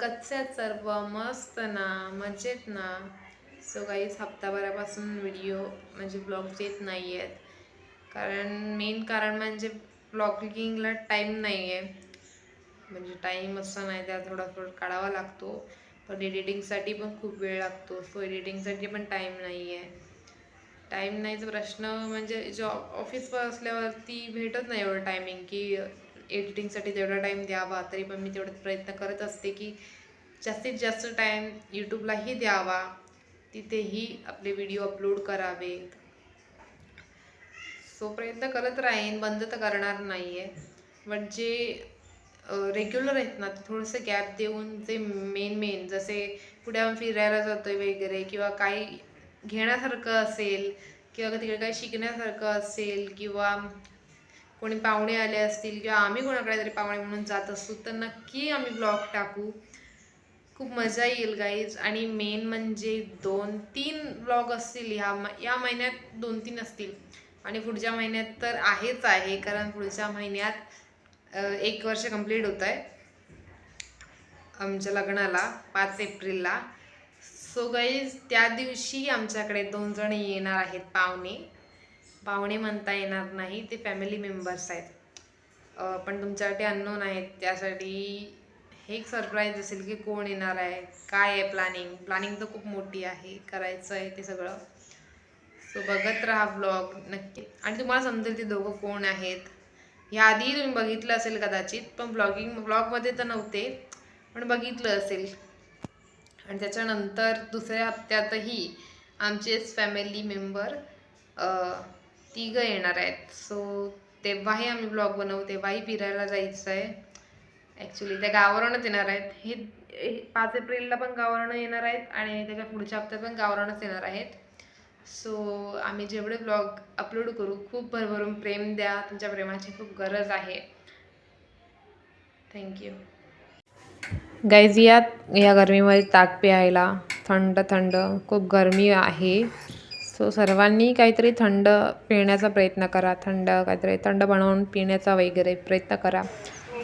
कच्च्यात सर्व मस्त ना मजेत ना. सो काहीच हप्ताभरापासून व्हिडिओ म्हणजे ब्लॉग्स येत नाही आहेत कारण मेन कारण म्हणजे ब्लॉगिंगला टाईम नाही आहे म्हणजे टाईम असं नाही त्या थोडा थोडा काढावा लागतो. पण एडिटिंगसाठी पण खूप वेळ लागतो. सो एडिटिंगसाठी पण टाईम नाही आहे टाईम नाहीचा प्रश्न म्हणजे जॉब ऑफिसवर असल्यावरती भेटत नाही एवढं टायमिंग की एडिटिंगसाठी जेवढा टाईम द्यावा तरी पण मी तेवढा प्रयत्न करत असते की जास्तीत जास्त टाईम यूट्यूबलाही द्यावा. तिथेही आपले व्हिडिओ अपलोड करावे. सो प्रयत्न करत राहीन बंद तर करणार नाही आहे बट जे रेग्युलर आहेत ना ते थोडंसं गॅप देऊन जे मेन मेन जसे पुढे आपण फिरायला जातो आहे वगैरे किंवा काही घेण्यासारखं असेल किंवा तिकडे काही शिकण्यासारखं असेल किंवा कोणी पाहुणे आले असतील किंवा आम्ही कोणाकडे तरी पाहुणे म्हणून जात असू तर नक्की आम्ही ब्लॉग टाकू. खूप मजा येईल गाईज आणि मेन म्हणजे दोन तीन ब्लॉग असतील ह्या म या महिन्यात दोन तीन असतील. आणि पुढच्या महिन्यात तर आहेच आहे कारण पुढच्या महिन्यात एक वर्ष कंप्लीट होत आहे आमच्या लग्नाला पाच एप्रिलला. सो गाईज त्या दिवशी आमच्याकडे दोन जण येणार आहेत पाहुणे. पाहुणे म्हणता येणार नाही ते फॅमिली मेंबर्स आहेत. पण तुमच्यासाठी अननोन आहेत. त्यासाठी हे एक सरप्राईज असेल की कोण येणार आहे काय आहे प्लॅनिंग प्लॅनिंग तर खूप मोठी आहे करायचं आहे ते सगळं. सो बघत राहा ब्लॉग नक्की. आणि तुम्हाला समजेल ते दोघं कोण आहेत. ह्या आधी तुम्ही बघितलं असेल कदाचित पण ब्लॉगिंग ब्लॉगमध्ये तर नव्हते पण बघितलं असेल. आणि त्याच्यानंतर दुसऱ्या हप्त्यातही आमचेच फॅमिली मेंबर तिघं येणार आहेत. सो तेव्हाही आम्ही ब्लॉग बनवू तेव्हाही फिरायला जायचं आहे ॲक्च्युली त्या गावावरूनच येणार आहेत. हे पाच एप्रिलला पण गावावरून येणार आहेत आणि त्याच्या पुढच्या हप्त्यात पण गावावरूनच येणार आहेत. सो आम्ही जेवढे ब्लॉग अपलोड करू खूप भरभरून प्रेम द्या. तुमच्या प्रेमाची खूप गरज आहे. थँक्यू गाईज यात या गरमीमध्ये ताक प्यायला थंड थंड खूप गरमी आहे. सो सर्वांनी काहीतरी थंड पिण्याचा प्रयत्न करा थंड काहीतरी थंड बनवून पिण्याचा वगैरे प्रयत्न करा.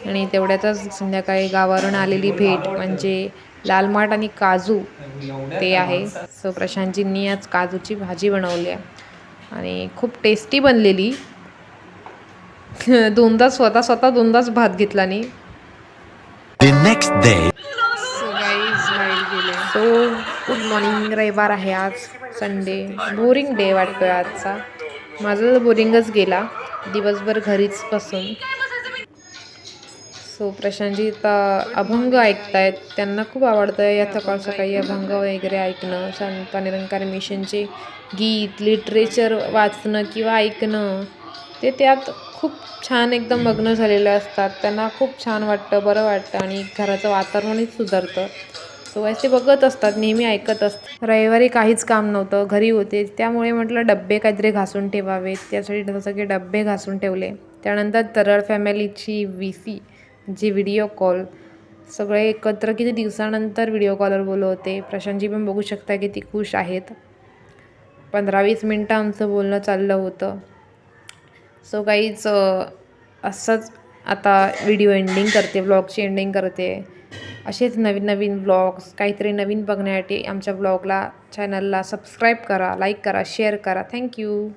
आणि तेवढ्यातच संध्याकाळी गावावरून आलेली भेट म्हणजे लाल माठ आणि काजू ते आहे. सो प्रशांतजींनी आज काजूची भाजी बनवली आहे. आणि खूप टेस्टी बनलेली. दोनदा स्वतः स्वतः दोनदाच भात घेतला नाही The सो गुड मॉर्निंग रविवार आहे आज संडे बोरिंग डे वाटतोय आजचा. माझा तर बोरिंगच गेला दिवसभर घरीच बसून. सो प्रशांतजी आता अभंग ऐकतायत त्यांना खूप आवडतं या सकाळ सकाळी अभंग वगैरे ऐकणं संत निरंकार मिशनचे गीत लिटरेचर वाचणं किंवा ऐकणं ते त्यात खूप छान एकदम मग्न झालेले असतात. त्यांना खूप छान वाटतं बरं वाटतं आणि घराचं वातावरणही सुधारतं. सो असे बघत असतात नेहमी ऐकत असतात. रविवारी काहीच काम नव्हतं घरी होते. त्यामुळे म्हटलं डब्बे काहीतरी घासून ठेवावेत. त्यासाठी सगळे डब्बे घासून ठेवले. त्यानंतर तरळ फॅमिलीची V C G video call. सगळे एकत्र किती दिवसानंतर व्हिडिओ कॉलवर बोलवते. प्रशांतजी पण बघू शकता की ती खुश आहेत. पंधरा वीस मिनटं आमचं बोलणं चाललं होतं. सो काहीच असंच आता व्हिडिओ एंडिंग करते ब्लॉगची एंडिंग करते. असेच नवीन नवीन ब्लॉग्स काहीतरी नवीन बघण्यासाठी आमच्या ब्लॉगला चॅनलला सबस्क्राईब करा लाईक करा शेअर करा. थँक्यू